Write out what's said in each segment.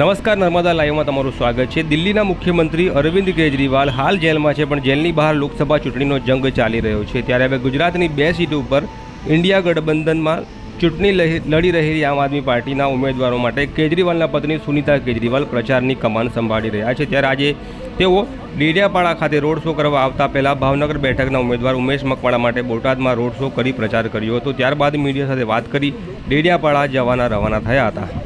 નમસ્કાર નર્મદા લાઈવમાં તમારું સ્વાગત છે. દિલ્હીના મુખ્યમંત્રી અરવિંદ કેજરીવાલ હાલ જેલમાં છે, પણ જેલની બહાર લોકસભા ચૂંટણીનો જંગ ચાલી રહ્યો છે. ત્યારે હવે ગુજરાતની બે સીટો ઉપર ઇન્ડિયા ગઠબંધનમાં ચૂંટણી લડી રહેલી આમ આદમી પાર્ટીના ઉમેદવારો માટે કેજરીવાલના પત્ની સુનીતા કેજરીવાલ પ્રચારની કમાન સંભાળી રહ્યા છે. ત્યારે આજે તેઓ ડેડિયાપાડા ખાતે રોડ શો કરવા આવતા પહેલાં ભાવનગર બેઠકના ઉમેદવાર ઉમેશ મકવાણા માટે બોટાદમાં રોડ શો કરી પ્રચાર કર્યો હતો. ત્યારબાદ મીડિયા સાથે વાત કરી ડેડિયાપાડા જવાના રવાના થયા હતા.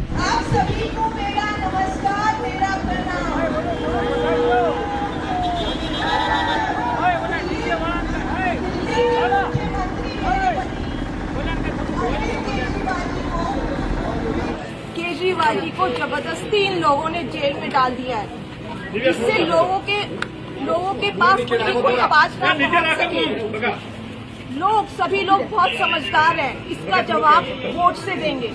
केजरीवाल जी को जबरदस्ती इन लोगों ने जेल में डाल दिया है इससे लोगों के लोगों के पास उनकी कोई आवाज ना पहुंच सके लोग सभी लोग बहुत समझदार हैं इसका जवाब वोट से देंगे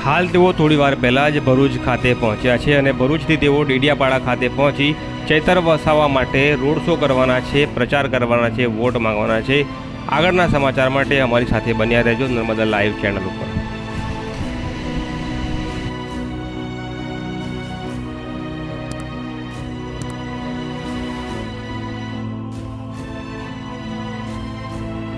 હાલ તેઓ થોડી વાર પહેલાં જ ભરૂચ ખાતે પહોંચ્યા છે અને ભરૂચથી તેઓ ડેડિયાપાડા ખાતે પહોંચી ચૈતર વસાવવા માટે રોડ શો કરવાના છે પ્રચાર કરવાના છે વોટ માંગવાના છે આગળના સમાચાર માટે અમારી સાથે બન્યા રહેજો નર્મદા લાઈવ ચેનલ ઉપર